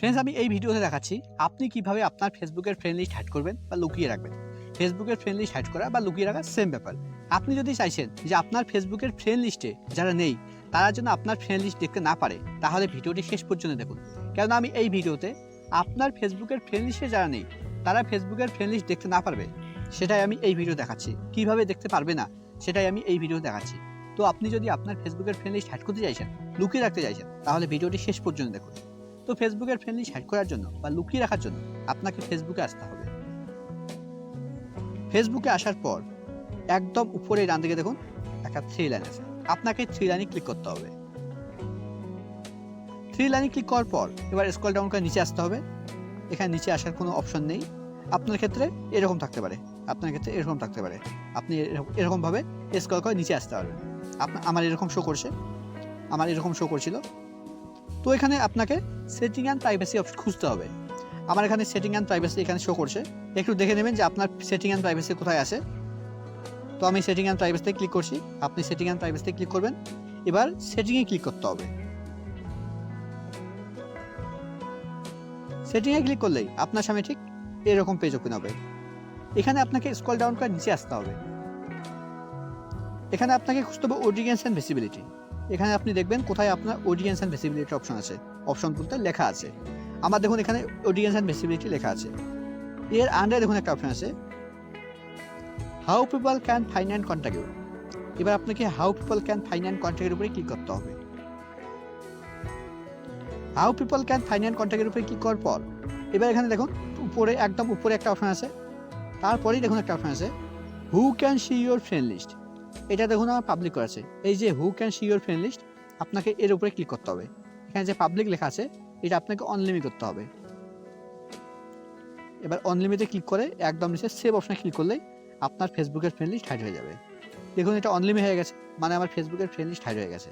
Friends আমি এই ভিডিওতে দেখাচ্ছি আপনি কীভাবে আপনার ফেসবুকের ফ্রেন্ড লিস্ট হাইড করবেন বা লুকিয়ে রাখবেন। ফেসবুকের ফ্রেন্ড লিস্ট হাইড করা বা লুকিয়ে রাখা সেম ব্যাপার। আপনি যদি চাইছেন যে আপনার ফেসবুকের ফ্রেন্ড লিস্টে যারা নেই, তারা যেন আপনার ফ্রেন্ড লিস্ট দেখতে না পারে, তাহলে ভিডিওটি শেষ পর্যন্ত দেখুন। কেননা আমি এই ভিডিওতে আপনার ফেসবুকের ফ্রেন্ড লিস্টে যারা নেই, তারা ফেসবুকের ফ্রেন্ড লিস্ট দেখতে না পারবে। সেটাই আমি এই ভিডিও দেখাচ্ছি। কীভাবে দেখতে পারবে না, সেটাই আমি এই ভিডিও দেখাচ্ছি। তো আপনি যদি আপনার ফেসবুকের ফ্রেন্ড লিস্ট হাইড করতে চাইছেন, লুকিয়ে রাখতে চাইছেন, তাহলে ভিডিওটি শেষ পর্যন্ত দেখুন। তো ফেসবুকের ফ্রেন্ড লিস্ট হাইড করার জন্য বা লুকিয়ে রাখার জন্য আপনাকে ফেসবুকে আসতে হবে। ফেসবুকে আসার পর একদম উপরে ডান দিকে দেখুন একটা থ্রি লাইন আছে। আপনাকে থ্রি লাইনে ক্লিক করতে হবে। থ্রি লাইনে ক্লিক করার পর এবার স্ক্রল ডাউন করে নিচে আসতে হবে। এখানে নিচে আসার কোনো অপশন নেই। আপনার ক্ষেত্রে এরকম থাকতে পারে। আপনার ক্ষেত্রে এরকম থাকতে পারে। আপনি এরকম- এরকমভাবে স্কল করে নিচে আসতে পারবেন। আপনার আমার এরকম শো করছে। আমার এরকম শো করছিল। তো এখানে আপনাকে সেটিং অ্যান্ড প্রাইভেসি অপশন খুঁজতে হবে। আমার এখানে সেটিং অ্যান্ড প্রাইভেসি এখানে শো করছে। একটু দেখে নেবেন যে আপনার সেটিং অ্যান্ড প্রাইভেসি কোথায় আছে। তো আমি সেটিং অ্যান্ড প্রাইভেসিতে ক্লিক করছি। আপনি সেটিং অ্যান্ড প্রাইভেসিতে ক্লিক করবেন। এবার সেটিংয়ে ক্লিক করতে হবে। সেটিংয়ে ক্লিক করলেই আপনার সামনে ঠিক এরকম পেজ ওপেন হবে। এখানে আপনাকে স্কল ডাউন করে নিচে আসতে হবে। এখানে আপনাকে খুঁজতে হবে অডিয়েন্স অ্যান্ড ভিসিবিলিটি এখানে আপনি দেখবেন কোথায় আপনার অডিয়েন্স অ্যান্ড ভিসিবিলিটি অপশন আছে। অপশন বলতে লেখা আছে। আমার দেখুন এখানে অডিয়েন্স অ্যান্ড ভিসিবিলিটি লেখা আছে। এর আন্ডারে দেখুন একটা অপশন আছে। How people can find and contact এবার আপনাকে how people can find and কন্ট্যাক্টের উপরে ক্লিক করতে হবে। How people can find and কন্ট্যাক্টের উপরে ক্লিক করার পর, এবার এখানে দেখুন উপরে, একদম উপরে একটা অপশন আছে। তারপরেই দেখুন একটা অপশন আছে। Who can see your friend list এটা দেখুন আমার পাবলিক করা আছে এই যে who can see your friend list আপনাকে এর উপরে ক্লিক করতে হবে। এখানে যে পাবলিক লেখা আছে, এটা আপনাকে অনলিমিট করতে হবে। এবার অনলিমিটে ক্লিক করে একদম নিচে সেভ অপশানে ক্লিক করলেই আপনার ফেসবুকের ফ্রেন্ড লিস্ট হাইড হয়ে যাবে। দেখুন এটা অনলিমিট হয়ে গেছে মানে আমার ফেসবুকের ফ্রেন্ড লিস্ট হাইড হয়ে গেছে।